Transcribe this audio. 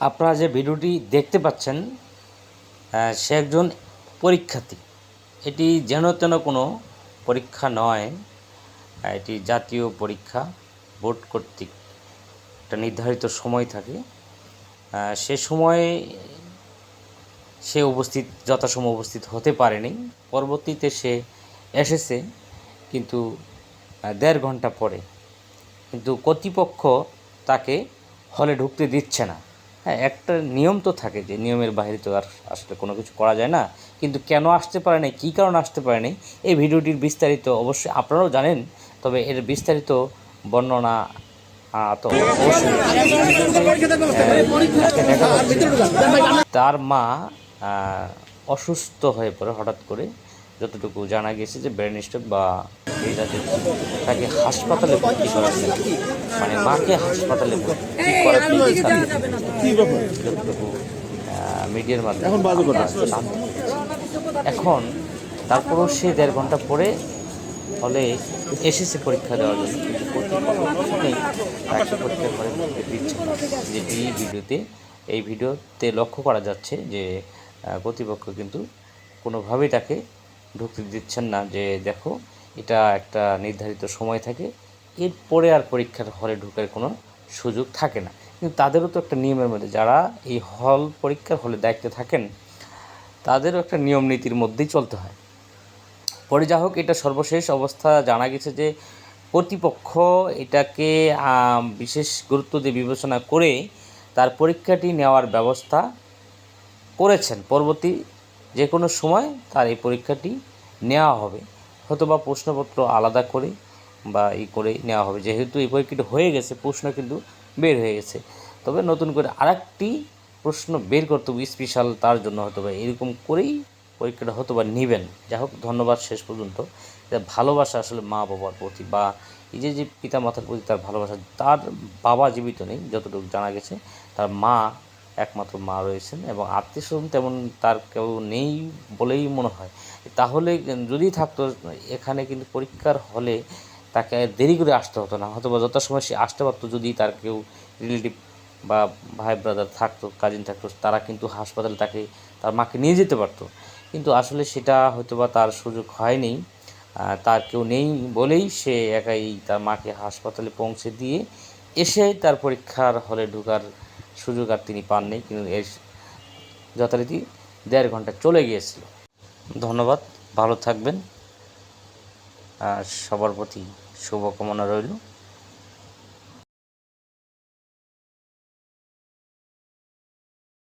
আপনারা যে ভিডিওটি দেখতে পাচ্ছেন সে একজন পরীক্ষার্থী। এটি যেন তেন কোনো পরীক্ষা নয় এটি জাতীয় পরীক্ষা, বোর্ড কর্তৃক একটা নির্ধারিত সময় থাকে। সে সময়ে সে উপস্থিত যথাসময় উপস্থিত হতে পারেনি। পরবর্তীতে সে এসেছে, কিন্তু দেড় ঘণ্টা পরে। কিন্তু কর্তৃপক্ষ তাকে হলে ঢুকতে দিচ্ছে না। হ্যাঁ একটা নিয়ম তো থাকে যে নিয়মের বাইরে তো আর আসলে কোনো কিছু করা যায় না। কিন্তু কেন আসতে পারে নাই, কী কারণে আসতে পারে নাই, এই ভিডিওটির বিস্তারিত অবশ্যই আপনারাও জানেন। তবে এর বিস্তারিত বর্ণনা তো। তার মা অসুস্থ হয়ে পড়ে হঠাৎ করে। যতটুকু জানা গেছে যে ব্রেন স্ট্রোক বা এই জাতীয় কিছু। তাকে হাসপাতালে ভর্তি করা হয়েছে। মানে মাকে হাসপাতালে ভর্তি করা যতটুকু মিডিয়ার মাধ্যমে এখন তারপরও সে দেড় ঘণ্টা পরে ফলে এসেছে পরীক্ষা দেওয়ার জন্য কিন্তু তাকে পরীক্ষা করে দিচ্ছে। যে এই ভিডিওতে এই ভিডিওতে লক্ষ্য করা যাচ্ছে যে কর্তৃপক্ষ কিন্তু কোনোভাবেই তাকে ঢুকতে দিচ্ছেন না যে দেখো, এটা একটা নির্ধারিত সময় থাকে, এরপরে আর পরীক্ষার হলে ঢোকার কোনো সুযোগ থাকে না। কিন্তু তাদেরও তো একটা নিয়মের মধ্যে, যারা এই হল পরীক্ষার হলে দায়িত্বে থাকেন, তাদেরও একটা নিয়ম নীতির মধ্যেই চলতে হয়। পরে যা হোক, এটা সর্বশেষ অবস্থা জানা গেছে যে কর্তৃপক্ষ এটাকে বিশেষ গুরুত্ব দিয়ে বিবেচনা করে তার পরীক্ষাটি নেওয়ার ব্যবস্থা করেছেন। পরবর্তী যে কোনো সময় তার এই পরীক্ষাটি নেওয়া হবে। হয়তো বা প্রশ্নপত্র আলাদা করে বা ই করে নেওয়া হবে। যেহেতু এই পরীক্ষাটি হয়ে গেছে, প্রশ্ন কিন্তু বের হয়ে গেছে। তবে নতুন করে আরেকটি প্রশ্ন বের করতে হবে স্পেশাল তার জন্য হয়তো বা এরকম করেই পরীক্ষাটা হয়তো বা নেবেন। যাই হোক, ধন্যবাদ শেষ পর্যন্ত। ভালোবাসা আসলে মা বাবার প্রতি বা এই যে যে পিতা মাতার প্রতি তার ভালোবাসা, তার বাবা জীবিত নেই, যতটুকু জানা গেছে, তার মা একমাত্র মা রয়েছেন এবং আত্মীয় স্বজন তেমন তার কেউ নেই বলেই মনে হয়। তাহলে যদি থাকতো, এখানে কিন্তু পরীক্ষার হলে তাকে দেরি করে আসতে হতো না। হয়তো বা যথাসময় সে আসতে পারতো যদি তার কেউ রিলেটিভ বা ভাই ব্রাদার থাকতো কাজিন থাকতো, তারা কিন্তু হাসপাতালে তাকে, তার মাকে নিয়ে যেতে পারতো। কিন্তু আসলে সেটা হয়তো বা তার সুযোগ হয়নি। তার কেউ নেই বলেই সে একাই তার মাকে হাসপাতালে পৌঁছে দিয়ে এসে তার পরীক্ষার হলে ঢোকার সুযোগ আর তিনি পাননি, কিন্তু এর যথারীতি দেড় ঘণ্টা চলে গিয়েছিল। ধন্যবাদ, ভালো থাকবেন। আর সবার প্রতি শুভকামনা রইল।